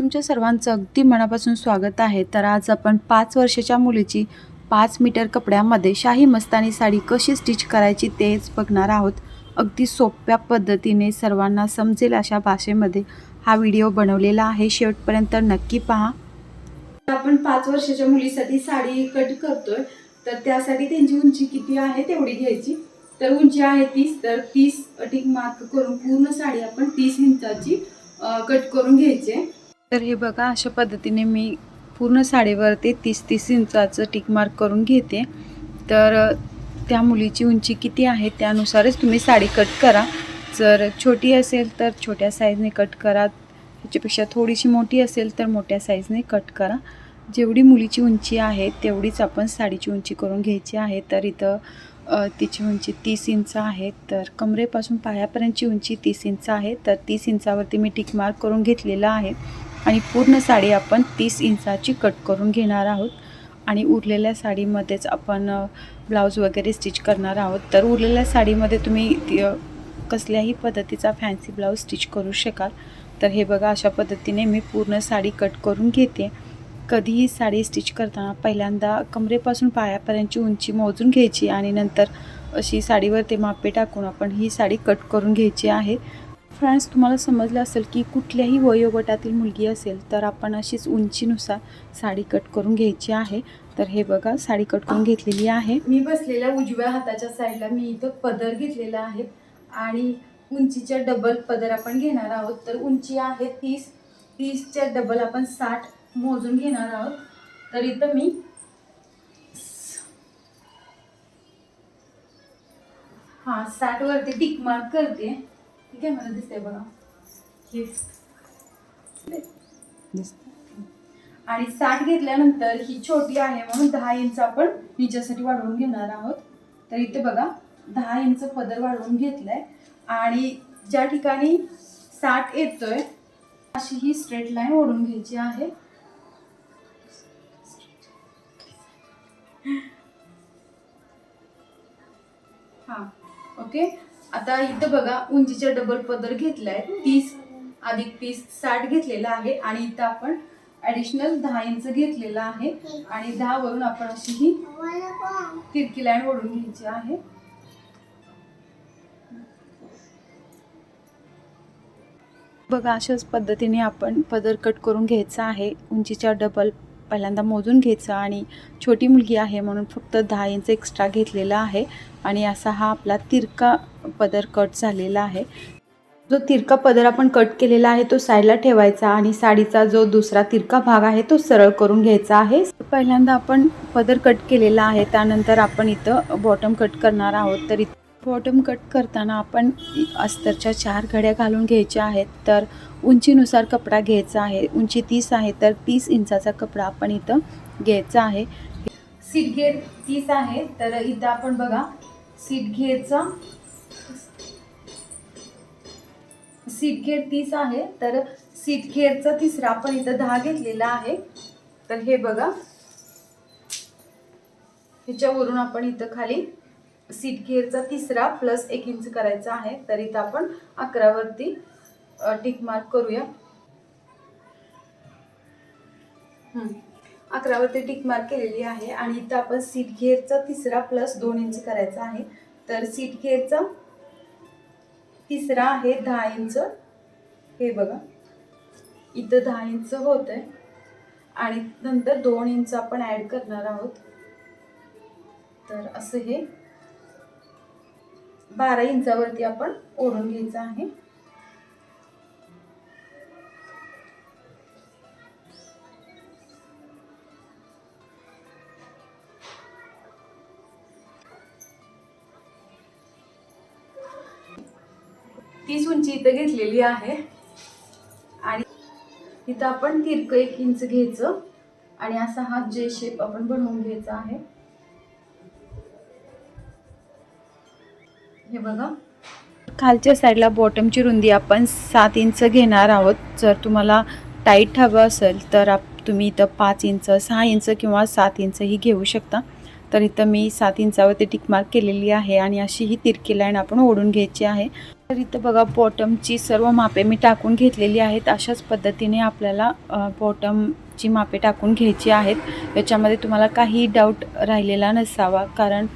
तुमच्या सर्वांचं अगदी मनापासून स्वागत आहे. तर आज आपण पाच वर्षाच्या मुलीची पाच मीटर कपड्यामध्ये शाही मस्तानी साडी कशी स्टिच करायची तेच बघणार आहोत. अगदी सोप्या पद्धतीने सर्वांना समजेल अशा भाषेमध्ये हा व्हिडिओ बनवलेला आहे. शेवटपर्यंत नक्की पहा. आपण पाच वर्षाच्या मुलीसाठी साडी कट करतोय. तर त्यासाठी त्यांची उंची किती आहे तेवढी घ्यायची. तर उंची आहे तीस तर तीस टिक मार्क करून पूर्ण साडी आपण तीस इंचाची कट करून घ्यायचे तर हे बघा अशा पद्धतीने मी पूर्ण साडीवरती तीस तीस इंचाचं टिक मार्क करून घेते. तर त्या मुलीची उंची किती आहे त्यानुसारच तुम्ही साडी कट करा. जर छोटी असेल तर छोट्या साईजने कट करा. त्याच्यापेक्षा थोडीशी मोठी असेल तर मोठ्या साईजने कट करा. जेवढी मुलीची उंची आहे तेवढीच आपण साडीची उंची करून घ्यायची आहे. तर इथं तिची उंची तीस इंच आहे. तर कमरेपासून पायापर्यंतची उंची तीस इंच आहे. तर तीस इंचावरती मी टिक मार्क करून घेतलेला आहे. आणि पूर्ण साडी आपण तीस इंचाची कट करून घेणार आहोत. आणि उरलेल्या साडीमध्येच आपण ब्लाऊज वगैरे स्टिच करणार आहोत. तर उरलेल्या साडीमध्ये तुम्ही कसल्याही पद्धतीचा फॅन्सी ब्लाऊज स्टिच करू शकाल. तर हे बघा अशा पद्धतीने मी पूर्ण साडी कट करून घेते. कधीही साडी स्टिच करताना पहिल्यांदा कमरेपासून पायापर्यंतची उंची मोजून घ्यायची आणि नंतर अशी साडीवर ते मापे टाकून आपण ही साडी कट करून घ्यायची आहे. फ्रेंड्स तुम्हाला समजलं असेल की कुठल्याही वयोगटातील मुलगी असेल तर आपण अशीच उंचीनुसार साडी कट करून घ्यायची आहे. तर हे बघा साडी कट करून घेतलेली आहे. मी बसलेल्या उजव्या हाताच्या साईडला मी इथं पदर घेतलेला आहे आणि उंचीच्या डबल पदर आपण घेणार आहोत. तर उंची आहे तीस तीसच्या डबल आपण साठ मोजून घेणार आहोत. तर इथं मी हां साठवरती टिक मार्क करते. ठीक आहे मला दिसतंय बघा हे आणि साठ घेतल्यानंतर ही छोटी आहे म्हणून दहा इंच आपण हिच्यासाठी वाढवून घेणार आहोत. तर इथे बघा दहा इंच पदर वाढवून घेतलाय. आणि ज्या ठिकाणी साठ येतोय अशी ही स्ट्रेट लाईन ओढून घ्यायची आहे. हा ओके आता इथं बघा उंचीचा डबल पदर घेतलाय. तीस अधिक तीस साठ घेतलेला आहे. आणि इथं आपण ऍडिशनल दहा इंच घेतलेला आहे. आणि दहा वरून आपण अशी ही तिरकी लाईन ओढून घ्यायची आहे. बघा अशाच पद्धतीने आपण पदर कट करून घ्यायचा आहे. उंचीच्या डबल पहिल्यांदा मोजून घ्यायचा आणि छोटी मुलगी आहे म्हणून फक्त दहा इंच एक्स्ट्रा घेतलेला आहे आणि असा हा आपला तिरका पदर कट झालेला आहे. जो तिरका पदर आपण कट केलेला आहे तो साईडला ठेवायचा आणि साडीचा जो दुसरा तिरका भाग आहे तो सरळ करून घ्यायचा आहे. पहिल्यांदा आपण पदर कट केलेला आहे त्यानंतर आपण इथं बॉटम कट करणार आहोत. तर इथं बॉटम कट करताना आपण अस्तरच्या चार घड्या घालून घ्यायच्या आहेत तर उंचीनुसार कपडा घ्यायचा आहे. उंची तीस आहे तर तीस इंचाचा कपडा आपण इथं घ्यायचा आहे. सीट घेर तीस आहे तर इथं आपण बघा सीट घेरचा सीट घेर तीस आहे तर सीट घेरचा तिसरा आपण इथं दहा घेतलेला आहे. तर हे बघा ह्याच्यावरून आपण इथं खाली सीट घेरचा तिसरा प्लस एक इंच करायचा आहे. तर इथं आपण अकरावरती टिक मार्क करूया. अकरावरती टिक मार्क केलेली आहे आणि इथं आपण सीट घेरचा तिसरा प्लस दोन इंच करायचा आहे. तर सीट घेरचा तिसरा आहे दहा इंच हे बघा. इथं दहा इंच होत आहे आणि नंतर दोन इंच आपण ॲड करणार आहोत. तर असं हे बारा इंचावरती आपण ओढून घ्यायचं आहे. तीस उंची इथं घेतलेली आहे. आणि इथं आपण तिरकं एक इंच घ्यायचं. आणि असा हा जे शेप आपण बनवून घ्यायचा आहे. हे बघा. खालच्या साईडला बॉटमची रुंदी आपण सात इंच घेणार आहोत. जर तुम्हाला टाईट हवं असेल तर आप तुम्ही इथं पाच इंच सहा इंच किंवा सात इंचही घेऊ शकता. तर इथं मी सात इंचावरती टिकमार्क केलेली आहे आणि अशी ही तिरकी लाईन आपण ओढून घ्यायची आहे. तर इथं बघा बॉटमची सर्व मापे मी टाकून घेतलेली आहेत. अशाच पद्धतीने आपल्याला बॉटमची मापे टाकून घ्यायची आहेत. याच्यामध्ये तुम्हाला काही डाऊट राहिलेला नसावा कारण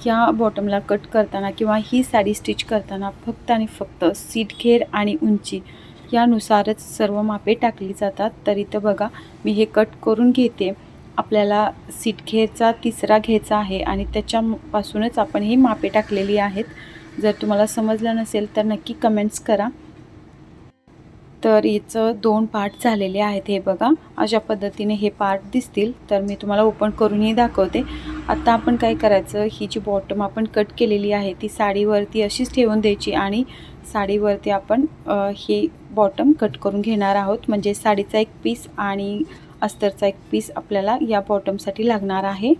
ह्या बॉटमला कट करताना किंवा ही साडी स्टिच करताना फक्त आणि फक्त सीट घेर आणि उंची यानुसारच सर्व मापे टाकली जातात. तर इथं बघा मी हे कट करून घेते. आपल्याला सीट घेरचा तिसरा घ्यायचा आहे आणि त्याच्यापासूनच आपण ही मापे टाकलेली आहेत. जर तुम्हाला समजलं नसेल तर नक्की कमेंट्स करा. तर याचं दोन पार्ट झालेले आहेत हे बघा. अशा पद्धतीने हे पार्ट दिसतील. तर मी तुम्हाला ओपन करूनही दाखवते. आता आपण काय करायचं? ही जी बॉटम आपण कट केलेली आहे ती साडीवरती अशीच ठेवून द्यायची आणि साडीवरती आपण ही हे बॉटम कट करून घेणार आहोत. म्हणजे साडीचा एक पीस आणि अस्तरचा एक पीस आपल्याला या बॉटमसाठी लागणार आहे.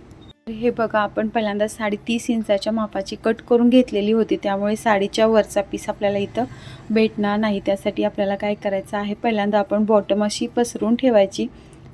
हे बघा आपण पहिल्यांदा साडी तीस इंचाच्या मापाची कट करून घेतलेली होती. त्यामुळे साडीच्या वरचा पीस आपल्याला इथं भेटणार नाही. त्यासाठी आपल्याला काय करायचं आहे? पहिल्यांदा आपण बॉटम अशी पसरून ठेवायची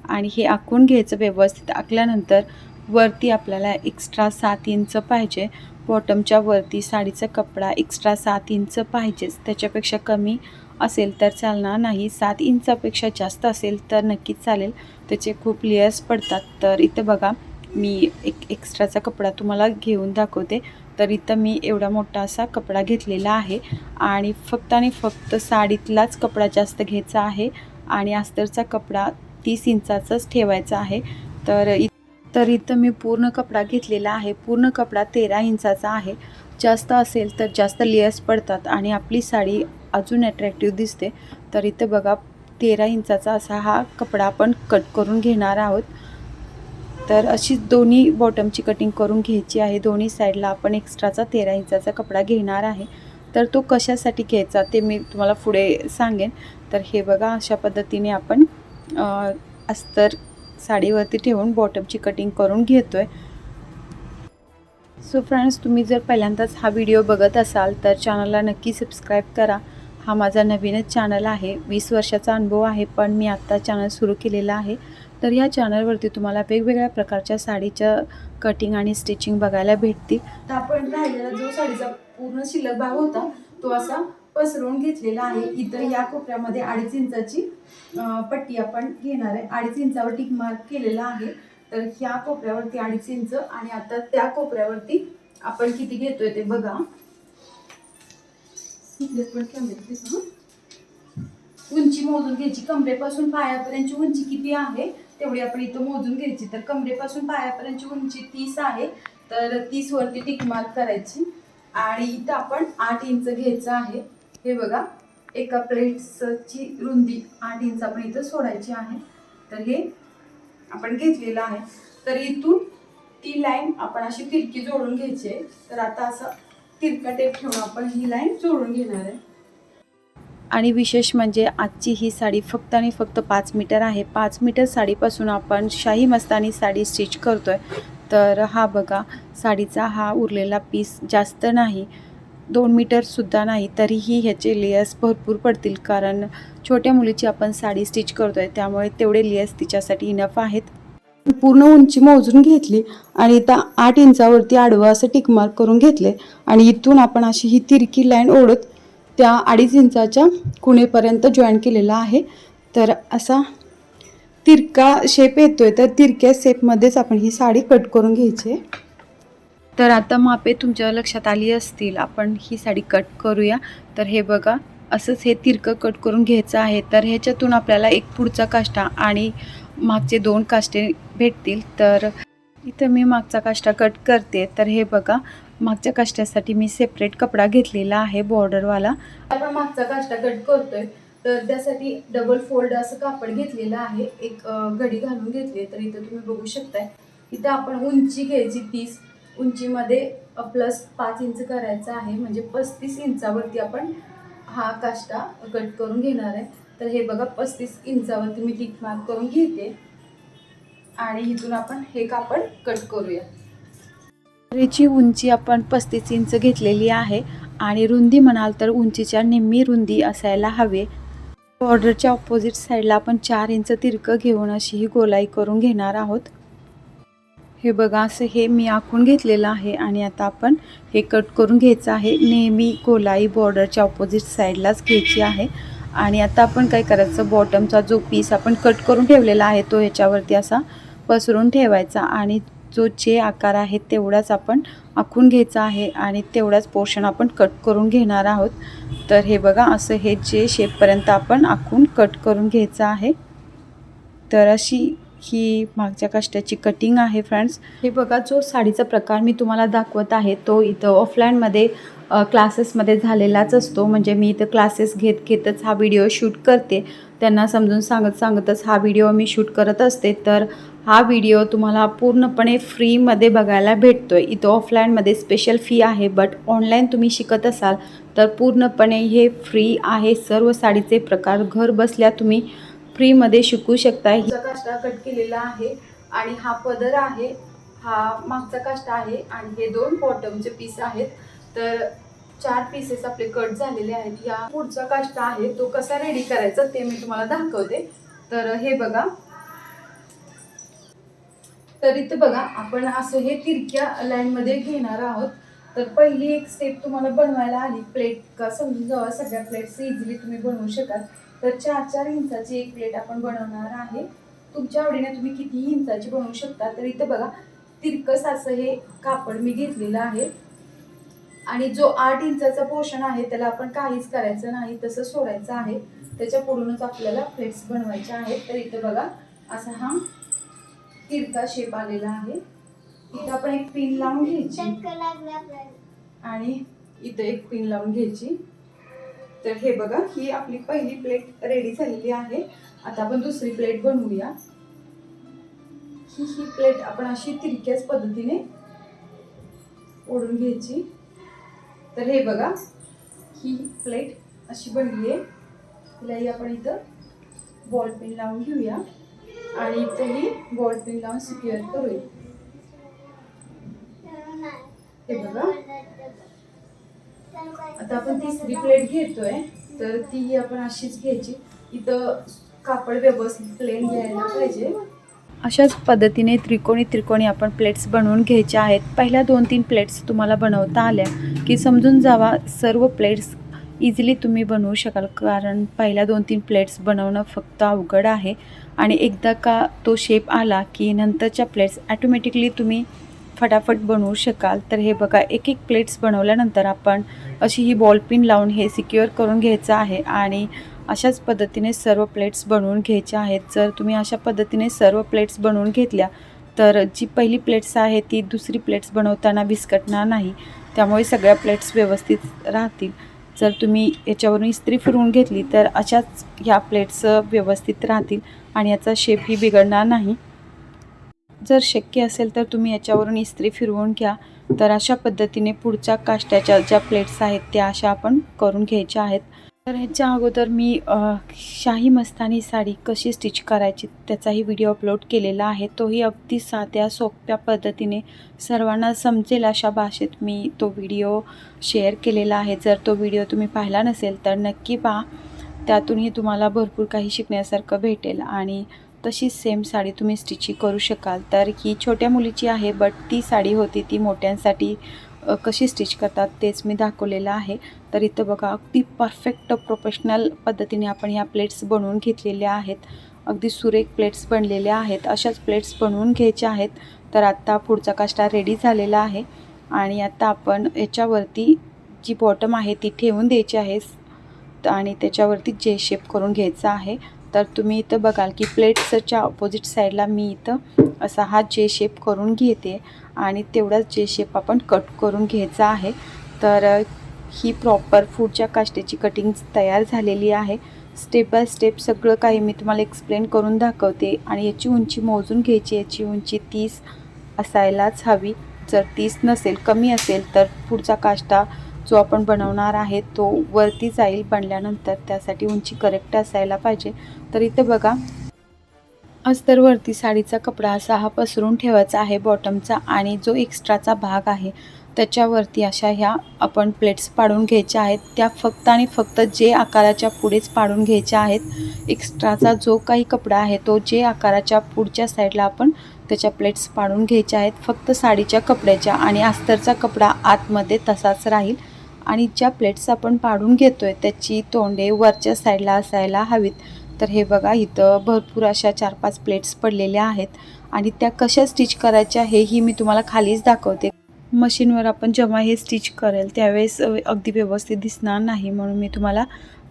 आणि हे आखून घ्यायचं व्यवस्थित आखल्यानंतर वरती आपल्याला एक्स्ट्रा सात इंच पाहिजे. बॉटमच्या वरती साडीचा कपडा एक्स्ट्रा सात इंच पाहिजेच त्याच्यापेक्षा कमी असेल तर चालणार नाही. सात इंचापेक्षा जास्त असेल तर नक्कीच चालेल. त्याचे खूप लेयर्स पडतात. तर इथं बघा मी एक एक्स्ट्राचा कपडा तुम्हाला घेऊन दाखवते. तर इथं मी एवढा मोठा असा कपडा घेतलेला आहे. आणि फक्त आणि फक्त साडीतलाच कपडा जास्त घ्यायचा आहे. आणि अस्तरचा कपडा तीस इंचाचाच ठेवायचा आहे. तर इ तर इथं मी पूर्ण कपडा घेतलेला आहे. पूर्ण कपडा तेरा इंचाचा आहे. जास्त असेल तर जास्त लेयर्स पडतात आणि आपली साडी अजून अट्रॅक्टिव्ह दिसते. तर इथं बघा तेरा इंचाचा असा हा कपडा आपण कट करून घेणार आहोत. तर अशी दोन्ही बॉटमची कटिंग करून घ्यायची आहे. दोन्ही साईडला आपण एक्स्ट्राचा तेरा इंचाचा कपडा घेणार आहे. तर तो कशासाठी घ्यायचा ते मी तुम्हाला पुढे सांगेन. तर हे बघा अशा पद्धतीने आपण अस्तर साडीवरती ठेवून बॉटमची कटिंग करून घेतो आहे सो फ्रेंड्स तुम्ही जर पहिल्यांदाच हा व्हिडिओ बघत असाल तर चॅनलला नक्की सबस्क्राईब करा. हा माझा नवीनच चॅनल आहे. वीस वर्षाचा अनुभव आहे पण मी आत्ता चॅनल सुरू केलेला आहे. तर या चॅनलवरती तुम्हाला वेगवेगळ्या प्रकारच्या साडीच्या कटिंग आणि स्टिचिंग बघायला भेटतील. तर आपण राहिलेला जो साडीचा पूर्ण शिल्लक भाग होता तो असा पसरवून घेतलेला आहे. इथं या कोपऱ्यामध्ये अडीच इंचाची पट्टी आपण घेणार आहे. अडीच इंचावर टिक मार्क केलेला आहे. तर ह्या कोपऱ्यावरती अडीच इंच आणि आता त्या कोपऱ्यावरती आपण किती घेतोय ते बघा. उंची मोजून घ्यायची. कमरेपासून पायापर्यंतची उंची किती आहे तेवढी आपण इथं मोजून घ्यायची. तर कमरेपासून पायापर्यंतची उंची तीस आहे तर तीस वरती टिक मार्क करायची. आणि इथं आपण आठ इंच घ्यायचं आहे. हे बघा एका प्लेट्सची रुंदी आठ इंच आपण इथं सोडायची आहे. तर हे आपण घेतलेलं आहे. तर इथून ती लाईन आपण अशी तिरकी जोडून घ्यायची आहे. तर आता असं तिरका टेप ठेवून आपण ही लाईन जोडून घेणार आहे. आणि विशेष म्हणजे आजची ही साडी फक्त आणि फक्त पाच मीटर आहे. पाच मीटर साडीपासून आपण शाही मस्तानी साडी स्टिच करतोय. तर हा बघा साडीचा हा उरलेला पीस जास्त नाही. दोन मीटरसुद्धा नाही तरीही ह्याचे लेयर्स भरपूर पडतील. कारण छोट्या मुलीची आपण साडी स्टिच करतो आहे त्यामुळे तेवढे लेयर्स तिच्यासाठी इनफ आहेत. पूर्ण उंची मोजून घेतली आणि त्या आठ इंचावरती आडवं असं टिकमार्क करून घेतले. आणि इथून आपण अशी ही तिरकी लाईन ओढत त्या अडीच इंचाच्या कुणेपर्यंत जॉईन केलेला आहे. तर असा तिरका शेप येतोय तर तिरक्या शेपमध्येच आपण ही साडी कट करून घ्यायची आहे. तर आता मापे तुमच्या लक्षात आली असतील आपण ही साडी कट करूया. तर हे बघा असंच हे तिरकं कट करून घ्यायचं आहे. तर ह्याच्यातून आपल्याला एक पुढचा काष्टा आणि मागचे दोन काष्टे भेटतील. तर इथं मी मागचा काष्टा कट करते. तर हे बघा मागच्या काष्ट्यासाठी मी सेपरेट कपडा घेतलेला आहे बॉर्डरवाला आपण मागचा काष्टा कट करतोय. तर त्यासाठी डबल फोल्ड असं कापड घेतलेलं आहे. एक घडी घालून घेतली तर इथं तुम्ही बघू शकताय. इथं आपण उंची घ्यायची तीस उंचीमध्ये प्लस पाच इंच करायचं आहे. म्हणजे पस्तीस इंचावरती आपण हा काष्टा कट करून घेणार आहे. तर हे बघा पस्तीस इंचावरती मी टिक मार्क करून घेते. आणि इथून आपण हे कापड कट करूया. रेची उंची आपण पस्तीस इंच घेतलेली आहे. आणि रुंदी म्हणाल तर उंचीच्या निम्मी रुंदी असायला हवे. बॉर्डरच्या ऑपोजिट साईडला आपण चार इंच तिरकं घेऊन अशी ही गोलाई करून घेणार आहोत. हे बघा असं हे मी आखून घेतलेलं आहे आणि आता आपण हे कट करून घ्यायचं आहे. नेहमी गोलाई बॉर्डरच्या ऑपोजिट साईडलाच घ्यायची आहे. आणि आता आपण काय करायचं? बॉटमचा जो पीस आपण कट करून ठेवलेला आहे तो ह्याच्यावरती असा पसरून ठेवायचा आणि जो जे आकार आहे तेवढाच आपण आखून घ्यायचा आहे आणि तेवढाच पोर्शन आपण कट करून घेणार आहोत. तर हे बघा असं हे जे शेपपर्यंत आपण आखून कट करून घ्यायचं आहे. तर अशी ही मागच्या काष्ट्याची कटिंग आहे फ्रेंड्स हे बघा जो साडीचा प्रकार मी तुम्हाला दाखवत आहे तो इथं ऑफलाईनमध्ये क्लासेसमध्ये झालेलाच असतो. म्हणजे मी इथं क्लासेस घेत घेतच हा व्हिडिओ शूट करते. त्यांना समजून सांगत सांगतच हा व्हिडिओ मी शूट करत असते. तर हा व्हिडिओ तुम्हाला पूर्णपणे फ्रीमध्ये बघायला भेटतो आहे इथं ऑफलाईनमध्ये स्पेशल फी आहे बट ऑनलाईन तुम्ही शिकत असाल तर पूर्णपणे हे फ्री आहे. सर्व साडीचे प्रकार घर बसल्या तुम्ही फ्रीमध्ये शिकू शकता. काष्टा कट केलेला आहे आणि हा पदर आहे हा मागचा काष्टा आहे आणि हे दोन बॉटमचे पीस आहेत. तर चार पीसेस आपले कट झालेले आहेत. या पुढचा काष्टा आहे तो कसा रेडी करायचा ते मी तुम्हाला दाखवते. तर हे बघा. तर इथं बघा आपण असं हे तिरक्या लाईनमध्ये घेणार आहोत. तर पहिली एक स्टेप तुम्हाला बनवायला आली. प्लेट का समजून जावा सगळ्या प्लेट्स इझिली तुम्ही बनवू शकाल. तर चार चार इंचाची एक प्लेट आपण बनवणार आहे. तुमच्या आवडीने तुम्ही कितीही इंचाची बनवू शकता तर इथं बघा तिरकस असं हे कापड मी घेतलेलं आहे. आणि जो आठ इंचाचा पोर्शन आहे त्याला आपण काहीच करायचं नाही तसं सोडायचं आहे. त्याच्या पुढूनच आपल्याला प्लेट्स बनवायच्या आहेत. तर इथं बघा असा हा तिरका शेप आलेला आहे. इथं आपण एक पिन लावून घ्यायची. आणि इथं एक पिन लावून घ्यायची. तर हे बघा ही आपली पहिली प्लेट रेडी झालेली आहे. आता आपण दुसरी प्लेट बनवूया. ही ही प्लेट आपण अशी तिरक्याच पद्धतीने ओढून घ्यायची. तर हे बघा ही प्लेट अशी बनली आहे. तिलाही आपण इथं बॉल पेन लावून घेऊया. आणि इथंही बॉल पेन लावून सिक्युअर करूया. हे बघा. आता आपण तिसरी प्लेट घेतोय तर ती आपण अशीच घ्यायची. इथं कापड व्यवस्थित प्लेन घ्यायला पाहिजे. अशाच पद्धतीने त्रिकोणी त्रिकोणी आपण प्लेट्स बनवून घ्यायच्या आहेत. पहिल्या दोन तीन प्लेट्स तुम्हाला बनवता आल्या की समजून जावा सर्व प्लेट्स इझिली तुम्ही बनवू शकाल. कारण पहिल्या दोन तीन प्लेट्स बनवणं फक्त अवघड आहे. आणि एकदा का तो शेप आला की नंतरच्या प्लेट्स ॲटोमॅटिकली तुम्ही फटाफट बनवू शकाल. तर हे बघा एक एक प्लेट्स बनवल्यानंतर आपण अशी ही बॉल पिन लावून हे सिक्युअर करून घ्यायचं आहे आणि अशाच पद्धतीने सर्व प्लेट्स बनवून घ्यायच्या आहेत. जर तुम्ही अशा पद्धतीने सर्व प्लेट्स बनवून घेतल्या तर जी पहिली प्लेट्स आहे ती दुसरी प्लेट्स बनवताना विस्कटणार नाही. त्यामुळे सगळ्या प्लेट्स व्यवस्थित राहतील. जर तुम्ही याच्यावरून इस्त्री फिरवून घेतली तर अशाच ह्या प्लेट्स व्यवस्थित राहतील आणि याचा शेपही बिघडणार नाही. जर शक्य असेल तर तुम्ही याच्यावरून इस्त्री फिरवून घ्या. तर अशा पद्धतीने पुढच्या काष्ट्याच्या ज्या प्लेट्स आहेत त्या अशा आपण करून घ्यायच्या आहेत. तर ह्याच्या अगोदर मी शाही मस्तानी साडी कशी स्टिच करायची त्याचाही व्हिडिओ अपलोड केलेला आहे. तोही अगदी साध्या सोप्या पद्धतीने सर्वांना समजेल अशा भाषेत मी तो व्हिडिओ शेअर केलेला आहे. जर तो व्हिडिओ तुम्ही पाहिला नसेल तर नक्की पहा. त्यातूनही तुम्हाला भरपूर काही शिकण्यासारखं भेटेल आणि तशीच सेम साडी तुम्ही स्टिचिंग करू शकाल. तर ही छोट्या मुलीची आहे बट ती साडी होती ती मोठ्यांसाठी कशी स्टिच करतात तेच मी दाखवलेलं आहे. तर इथं बघा अगदी परफेक्ट प्रोफेशनल पद्धतीने आपण ह्या प्लेट्स बनवून घेतलेल्या आहेत. अगदी सुरेख प्लेट्स बनलेल्या आहेत. अशाच प्लेट्स बनवून घ्यायच्या आहेत. तर आत्ता पुढचा काष्टा रेडी झालेला आहे. आणि आत्ता आपण याच्यावरती जी बॉटम आहे ती ठेवून द्यायची आहे. आणि त्याच्यावरती जे शेप करून घ्यायचा आहे. तर तुम्ही इथं बघाल की प्लेट्सच्या ऑपोजिट साईडला मी इथं असा हा जे शेप करून घेते आणि तेवढाच जे शेप आपण कट करून घ्यायचा आहे. तर ही प्रॉपर पुढच्या काष्टेची कटिंग तयार झालेली आहे. स्टेप बाय स्टेप सगळं काही मी तुम्हाला एक्सप्लेन करून दाखवते आणि याची उंची मोजून घ्यायची याची उंची तीस असायलाच हवी. जर तीस नसेल कमी असेल तर पुढचा काष्टा जो आपण बनवणार आहे तो वरती जाईल बनल्यानंतर त्यासाठी उंची करेक्ट असायला पाहिजे. तर इथं बघा अस्तरवरती साडीचा कपडा असा हा पसरून ठेवायचा आहे बॉटमचा आणि जो एक्स्ट्राचा भाग आहे त्याच्यावरती अशा ह्या आपण प्लेट्स पाडून घ्यायच्या आहेत. त्या फक्त आणि फक्त जे आकाराच्या पुढेच पाडून घ्यायच्या आहेत. एक्स्ट्राचा जो काही कपडा आहे तो जे आकाराच्या पुढच्या साईडला आपण त्याच्या प्लेट्स पाडून घ्यायच्या आहेत. फक्त साडीच्या कपड्याच्या आणि अस्तरचा कपडा आतमध्ये तसाच राहील. आणि ज्या प्लेट्स आपण पाडून घेतोय त्याची तोंडे वरच्या साईडला असायला हवीत. तर हे बघा इथं भरपूर अशा चार पाच प्लेट्स पडलेल्या आहेत आणि त्या कशा स्टिच करायच्या हेही मी तुम्हाला खालीच दाखवते. मशीनवर आपण जेव्हा हे स्टिच करेल त्यावेळेस अगदी व्यवस्थित दिसणार नाही म्हणून मी तुम्हाला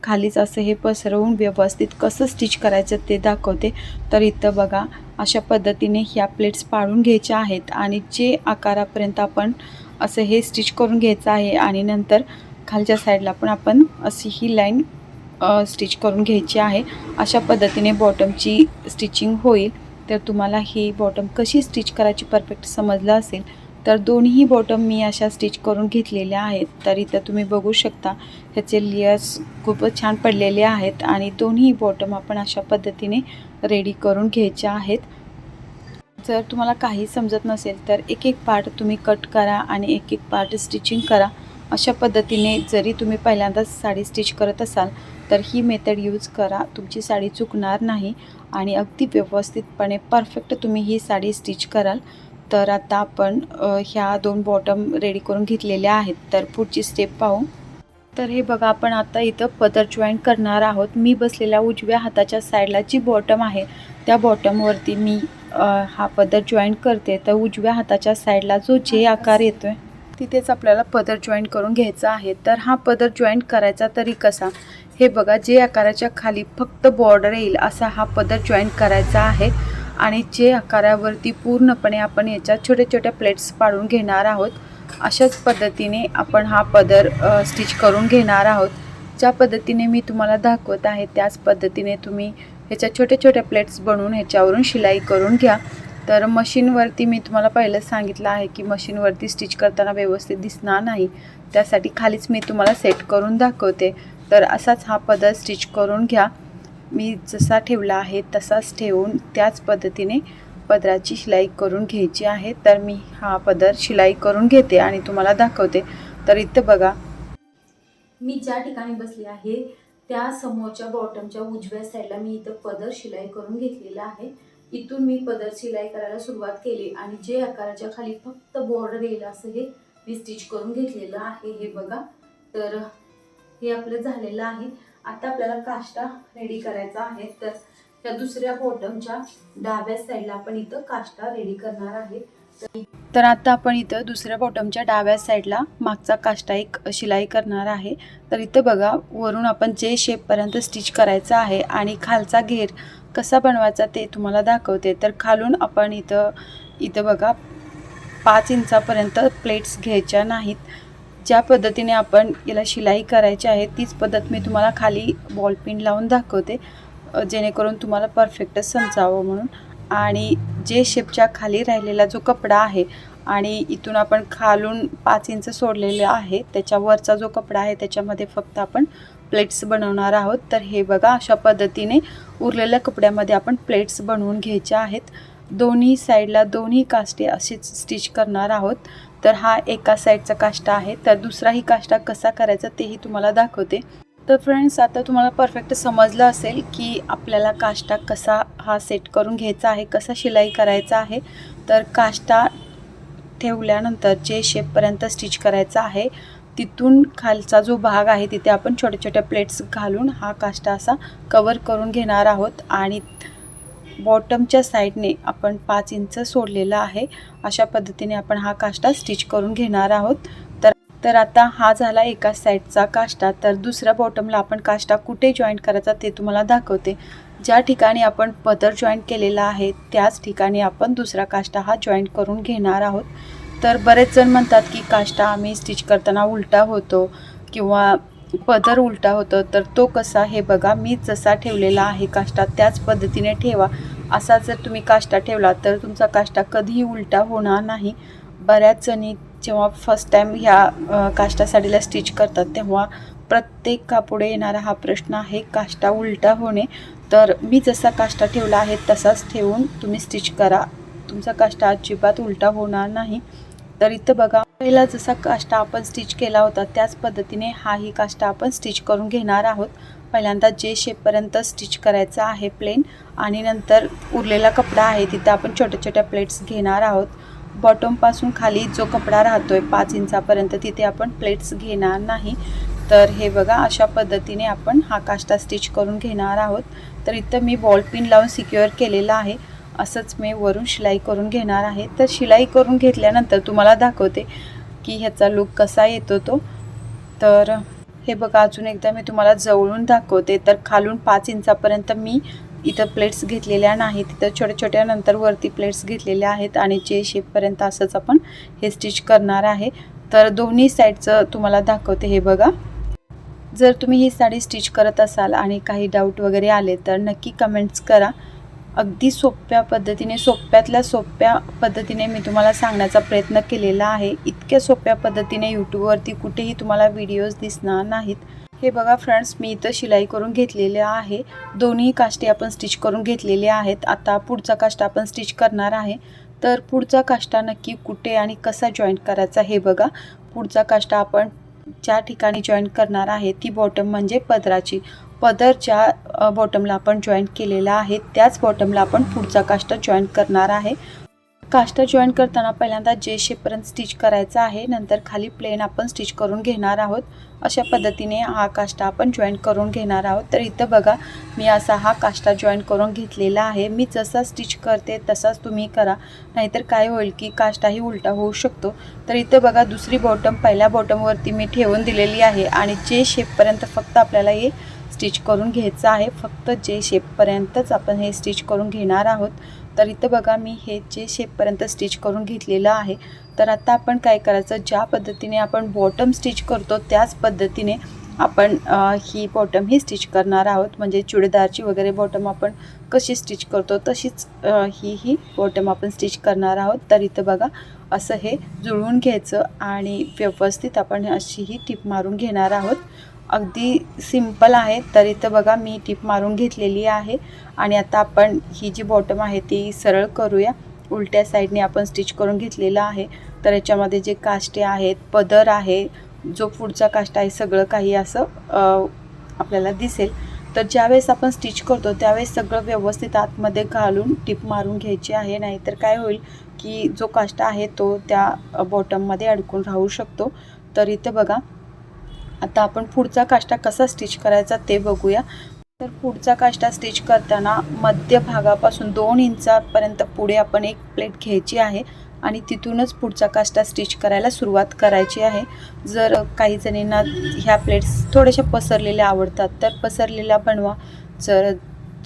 खालीच असं हे पसरवून व्यवस्थित कसं स्टिच करायचं ते दाखवते. तर इथं बघा अशा पद्धतीने ह्या प्लेट्स पाडून घ्यायच्या आहेत आणि जे आकारापर्यंत आपण असं हे स्टिच करून घ्यायचं आहे आणि नंतर खालच्या साईडला पण आपण अशी ही लाईन स्टिच करून घ्यायची आहे. अशा पद्धतीने बॉटमची स्टिचिंग होईल. तर तुम्हाला ही बॉटम कशी स्टिच करायची परफेक्ट समजलं असेल तर दोन्ही बॉटम मी अशा स्टिच करून घेतलेल्या आहेत. तर इथं तुम्ही बघू शकता ह्याचे लेयर्स खूपच छान पडलेले आहेत आणि दोन्ही बॉटम आपण अशा पद्धतीने रेडी करून घ्यायच्या आहेत. जर तुम्हाला काही समजत नसेल तर एक एक पार्ट तुम्ही कट करा आणि एक एक पार्ट स्टिचिंग करा. अशा पद्धतीने जरी तुम्ही पहिल्यांदाच साडी स्टिच करत असाल तर ही मेथड यूज करा. तुमची साडी चुकणार नाही आणि अगदी व्यवस्थितपणे परफेक्ट तुम्ही ही साडी स्टिच कराल. तर आता आपण ह्या दोन बॉटम रेडी करून घेतलेल्या आहेत. तर पुढची स्टेप पाहू. तर हे बघा आपण आता इथं पदर जॉईन करणार आहोत. मी बसलेल्या उजव्या हाताच्या साईडला जी बॉटम आहे त्या बॉटमवरती मी हा पदर जॉईन करते. तर उजव्या हाताच्या साईडला जो जे आकार येतो आहे तिथेच आपल्याला पदर जॉईन करून घ्यायचा आहे. तर हा पदर जॉईन करायचा तरी कसा? हे बघा जे आकाराच्या खाली फक्त बॉर्डर येईल असा हा पदर जॉईन करायचा आहे. आणि जे आकारावरती पूर्णपणे आपण याच्या छोट्या छोट्या प्लेट्स पाडून घेणार आहोत अशाच पद्धतीने आपण हा पदर स्टिच करून घेणार आहोत. ज्या पद्धतीने मी तुम्हाला दाखवत आहे त्याच पद्धतीने तुम्ही ह्याच्या छोट्या छोट्या प्लेट्स बनवून ह्याच्यावरून शिलाई करून घ्या. तर मशीनवरती मी तुम्हाला पहिलं सांगितलं आहे की मशीनवरती स्टिच करताना व्यवस्थित दिसणार नाही. त्यासाठी खालीच मी तुम्हाला सेट करून दाखवते. तर असाच हा पदर स्टिच करून घ्या. मी जसा ठेवला आहे तसाच ठेवून त्याच पद्धतीने पदराची शिलाई करून घ्यायची आहे. तर मी हा पदर शिलाई करून घेते आणि तुम्हाला दाखवते. तर इथं बघा. मी ज्या ठिकाणी बसली आहे त्या समोरच्या बॉटमच्या उजव्या साईडला मी इथं पदर शिलाई करून घेतलेला आहे. इथून मी पदर शिलाई करायला सुरुवात केली आणि जे आकाराच्या खाली फक्त बॉर्डर येईल असं हे मी स्टिच करून घेतलेलं आहे. हे बघा. तर हे आपलं झालेलं आहे. आता आपल्याला काष्टा रेडी करायचा आहे. तर त्या दुसऱ्या बॉटमच्या डाव्या साईडला आपण इथं काष्टा रेडी करणार आहे. तर आता आपण इथं दुसऱ्या बॉटमच्या डाव्या साईडला मागचा काष्टा एक शिलाई करणार आहे. तर इथं बघा वरून आपण जे शेपपर्यंत स्टिच करायचं आहे आणि खालचा घेर कसा बनवायचा ते तुम्हाला दाखवते. तर खालून आपण इथं इथं बघा पाच इंचापर्यंत प्लेट्स घ्यायच्या नाहीत. ज्या पद्धतीने आपण याला शिलाई करायची आहे तीच पद्धत मी तुम्हाला खाली बॉलपिन लावून दाखवते जेणेकरून तुम्हाला परफेक्टच समजावं म्हणून. आणि जे शेपच्या खाली राहिलेला जो कपडा आहे आणि इथून आपण खालून पाच इंच सोडलेलं आहे त्याच्यावरचा जो कपडा आहे त्याच्यामध्ये फक्त आपण प्लेट्स बनवणार आहोत. तर हे बघा अशा पद्धतीने उरलेल्या कपड्यामध्ये आपण प्लेट्स बनवून घ्यायच्या आहेत. दोन्ही साईडला दोन्ही काष्टे असेच स्टिच करणार आहोत. तर हा एका साईडचा काष्टा आहे. तर दुसराही काष्टा कसा करायचा तेही तुम्हाला दाखवते. तर फ्रेंड्स आता तुम्हाला परफेक्ट समजलं असेल की आपल्याला काष्टा कसा हा सेट करून घ्यायचा आहे कसा शिलाई करायचा आहे. तर काष्टा ठेवल्यानंतर जे शेपपर्यंत स्टिच करायचा आहे तिथून खालचा जो भाग आहे तिथे आपण छोट्या छोट्या प्लेट्स घालून हा काष्टा असा कवर करून घेणार आहोत. आणि बॉटमच्या साईडने आपण पाच इंच सोडलेला आहे. अशा पद्धतीने आपण हा काष्टा स्टिच करून घेणार आहोत. तर आता हा झाला एका साईडचा काष्टा. तर दुसऱ्या बॉटमला आपण काष्टा कुठे जॉईंट करायचा ते तुम्हाला दाखवते. ज्या ठिकाणी आपण पदर जॉईंट केलेला आहे त्याच ठिकाणी आपण दुसरा काष्टा हा जॉईंट करून घेणार आहोत. तर बरेच जण म्हणतात की काष्टा आम्ही स्टिच करताना उलटा होतो किंवा पदर उलटा होतं. तर तो कसा हे बघा मी जसा ठेवलेला आहे काष्टा त्याच पद्धतीने ठेवा. असा जर तुम्ही काष्टा ठेवला तर तुमचा काष्टा कधीही उलटा होणार नाही. बऱ्याच जणी जेव्हा फर्स्ट टाईम ह्या काष्टा साडीला स्टिच करतात तेव्हा प्रत्येक कापुढे येणारा हा प्रश्न आहे काष्टा उलटा होणे. तर मी जसा काष्टा ठेवला आहे तसाच ठेवून तुम्ही स्टिच करा. तुमचा काष्टा अजिबात उलटा होणार नाही. तर इथं बघा पहिला जसा काष्टा आपण स्टिच केला होता त्याच पद्धतीने हाही काष्टा आपण स्टिच करून घेणार आहोत. पहिल्यांदा जे शेपपर्यंत स्टिच करायचं आहे प्लेन आणि नंतर उरलेला कपडा आहे तिथं आपण छोट्या छोट्या प्लेट्स घेणार आहोत. बॉटमपासून खाली जो कपडा राहतोय पाच इंचापर्यंत तिथे आपण प्लेट्स घेणार नाही. तर हे बघा अशा पद्धतीने आपण हा काष्टा स्टिच करून घेणार आहोत. तर इथं मी बॉल पिन लावून सिक्युअर केलेला आहे. असंच मी वरून शिलाई करून घेणार आहे. तर शिलाई करून घेतल्यानंतर तुम्हाला दाखवते की ह्याचा लुक कसा येतो तो. तर हे बघा अजून एकदा मी तुम्हाला जवळून दाखवते. तर खालून पाच इंचापर्यंत मी इथं प्लेट्स घेतलेल्या नाहीत. इथं छोट्या छोट्या नंतर वरती प्लेट्स घेतलेल्या आहेत आणि जे शेपपर्यंत असंच आपण हे स्टिच करणार आहे. तर दोन्ही साईडचं तुम्हाला दाखवते हे बघा. जर तुम्ही ही साडी स्टिच करत असाल आणि काही डाऊट वगैरे आले तर नक्की कमेंट्स करा. अगदी सोप्या पद्धतीने सोप्यातल्या सोप्या पद्धतीने मी तुम्हाला सांगण्याचा प्रयत्न केलेला आहे. इतक्या सोप्या पद्धतीने यूट्यूबवरती कुठेही तुम्हाला व्हिडिओज दिसणार नाहीत. हे बघा फ्रेंड्स मी इथं शिलाई करून घेतलेले आहे. दोन्ही काष्टी आपण स्टिच करून घेतलेले आहेत. आता पुढचा काष्टा आपण स्टिच करणार आहे. तर पुढचा काष्टा नक्की कुठे आणि कसा जॉईंट करायचा हे बघा. पुढचा काष्टा आपण ज्या ठिकाणी जॉईन करणार आहे ती बॉटम म्हणजे पदराची. पदर ज्या बॉटमला आपण जॉईन केलेला आहे त्याच बॉटमला आपण पुढचा काष्टा जॉईन करणार आहे. काष्टा जॉईन करताना पहिल्यांदा जे शेपपर्यंत स्टिच करायचा आहे. नंतर खाली प्लेन आपण स्टिच करून घेणार आहोत. अशा पद्धतीने हा काष्टा आपण जॉईन करून घेणार आहोत. तर इथं बघा मी असा हा काष्टा जॉईन करून घेतलेला आहे. मी जसा स्टिच करते तसाच तुम्ही करा. नाहीतर काय होईल की काष्टाही उलटा होऊ शकतो. तर इथं बघा दुसरी बॉटम पहिल्या बॉटमवरती मी ठेवून दिलेली आहे. आणि जे शेपपर्यंत फक्त आपल्याला हे स्टिच करून घ्यायचं आहे. फक्त जे शेपपर्यंतच आपण हे स्टिच करून घेणार आहोत. तर इथं बघा मी हे जे शेपपर्यंत स्टिच करून घेतलेलं आहे तर आता आपण काय करायचं? ज्या पद्धतीने आपण बॉटम स्टिच करतो त्याच पद्धतीने आपण ही बॉटम ही स्टिच करणार आहोत. म्हणजे चुडीदारची वगैरे बॉटम आपण कशी स्टिच करतो तशीच ही ही बॉटम आपण स्टिच करणार आहोत. तर इथं बघा असं हे जुळवून घ्यायचं आणि व्यवस्थित आपण अशी ही टिप मारून घेणार आहोत. अगदी सिंपल आहे. तर इथं बघा मी टिप मारून घेतलेली आहे. आणि आता आपण ही जी बॉटम आहे ती सरळ करूया. उलट्या साईडने आपण स्टिच करून घेतलेलं आहे. तर याच्यामध्ये जे काष्टे आहेत पदर आहे जो पुढचा काष्ट आहे सगळं काही असं आपल्याला दिसेल. तर ज्यावेळेस आपण स्टिच करतो त्यावेळेस सगळं व्यवस्थित आतमध्ये घालून टिप मारून घ्यायची आहे. नाहीतर काय होईल की जो काष्टा आहे तो त्या बॉटममध्ये अडकून राहू शकतो. तर इथं बघा आता आपण पुढचा काष्टा कसा स्टिच करायचा ते बघूया. तर पुढचा काष्टा स्टिच करताना मध्य भागापासून दोन इंचापर्यंत पुढे आपण एक प्लेट घ्यायची आहे आणि तिथूनच पुढचा काष्टा स्टिच करायला सुरुवात करायची आहे. जर काही जणींना ह्या प्लेट्स थोड्याशा पसरलेल्या आवडतात तर पसरलेल्या बनवा. जर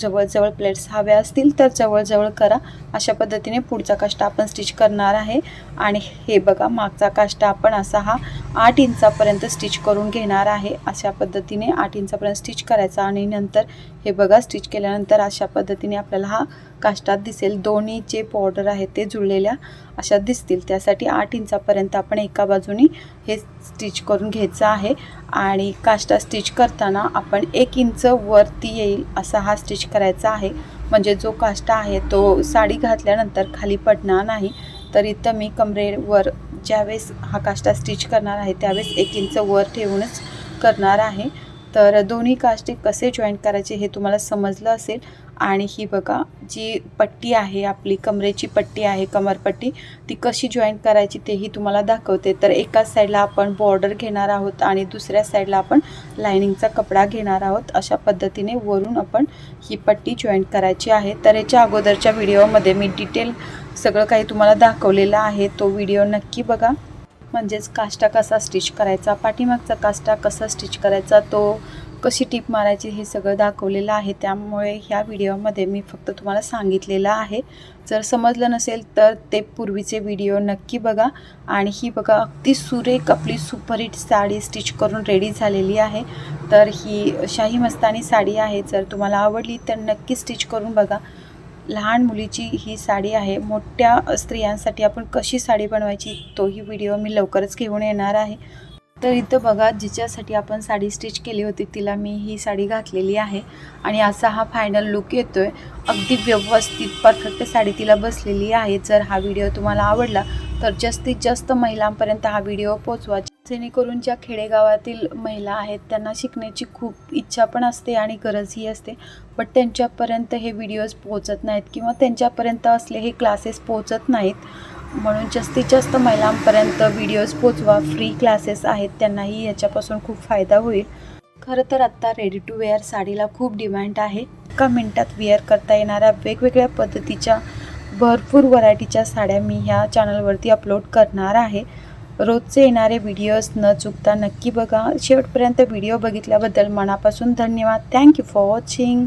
जवळजवळ प्लेट्स हव्या असतील तर जवळजवळ करा. अशा पद्धतीने पुढचा काष्टा आपण स्टिच करणार आहे. आणि हे बघा मागचा काष्टा आपण असा हा आठ इंचापर्यंत स्टिच करून घेणार आहे. अशा पद्धतीने आठ इंचापर्यंत स्टिच करायचा आणि नंतर हे बघा स्टिच केल्यानंतर अशा पद्धतीने आपल्याला हा काष्टात दिसेल. दोन्ही जे बॉर्डर आहेत ते जुळलेल्या अशा दिसतील. त्यासाठी आठ इंचापर्यंत आपण एका बाजूनी हे स्टिच करून घ्यायचं आहे. आणि काष्टा स्टिच करताना आपण एक इंच वरती येईल असा हा स्टिच करायचा आहे. म्हणजे जो काष्टा आहे तो साडी घातल्यानंतर खाली पडणार नाही. तर इथं मी कमरेवर ज्यावेळेस हा काष्टा स्टिच करणार आहे त्यावेळेस एक इंच वर ठेवूनच करणार आहे. तर दोन्ही काष्टे कसे जॉईन करायचे हे तुम्हाला समजलं असेल. आणि ही बघा जी पट्टी आहे आपली कमरेची पट्टी आहे कमरपट्टी ती कशी जॉईन करायची तेही तुम्हाला दाखवते. तर एकाच साईडला आपण बॉर्डर घेणार आहोत आणि दुसऱ्या साईडला आपण लायनिंगचा कपडा घेणार आहोत. अशा पद्धतीने वरून आपण ही पट्टी जॉईन करायची आहे. तर याच्या अगोदरच्या व्हिडिओमध्ये मी डिटेल सगळं काही तुम्हाला दाखवलेलं आहे. तो व्हिडिओ नक्की बघा. म्हणजेच काष्टा कसा स्टिच करायचा पाठीमागचा काष्टा कसा स्टिच करायचा तो कशी टीप मारायची हे सगळं दाखवलेलं आहे. त्यामुळे ह्या व्हिडिओमध्ये मी फक्त तुम्हाला सांगितलेलं आहे. जर समजलं नसेल तर ते पूर्वीचे व्हिडिओ नक्की बघा. आणि ही बघा अगदी सुरेख आपली सुपरहिट साडी स्टिच करून रेडी झालेली आहे. तर ही शाही मस्तानी साडी आहे. जर तुम्हाला आवडली तर नक्की स्टिच करून बघा. लहान मुलीची ही साडी आहे. मोठ्या स्त्रियांसाठी आपण कशी साडी बनवायची तोही व्हिडिओ मी लवकरच घेऊन येणार आहे. तर इथं बघा जिच्यासाठी आपण साडी स्टिच केली होती तिला मी ही साडी घातलेली आहे. आणि असा हा फायनल लुक येतो आहे अगदी व्यवस्थित परफेक्ट साडी तिला बसलेली आहे. जर हा व्हिडिओ तुम्हाला आवडला तर जास्तीत जास्त महिलांपर्यंत हा व्हिडिओ पोचवा जेणेकरून ज्या खेडेगावातील महिला आहेत त्यांना शिकण्याची खूप इच्छा पण असते आणि गरजही असते. बट त्यांच्यापर्यंत हे व्हिडिओज पोहोचत नाहीत किंवा त्यांच्यापर्यंत असले हे क्लासेस पोहोचत नाहीत. म्हणून जास्तीत जास्त महिलांपर्यंत व्हिडिओज पोचवा फ्री क्लासेस आहेत त्यांनाही याच्यापासून खूप फायदा होईल. खरं तर आत्ता रेडी टू वेअर साडीला खूप डिमांड आहे. एका मिनटात वेअर करता येणाऱ्या वेगवेगळ्या पद्धतीच्या भरपूर व्हरायटीच्या साड्या मी ह्या चॅनलवरती अपलोड करणार आहे. रोजचे येणारे व्हिडिओज न चुकता नक्की बघा. शेवटपर्यंत व्हिडिओ बघितल्याबद्दल मनापासून धन्यवाद. Thank you for watching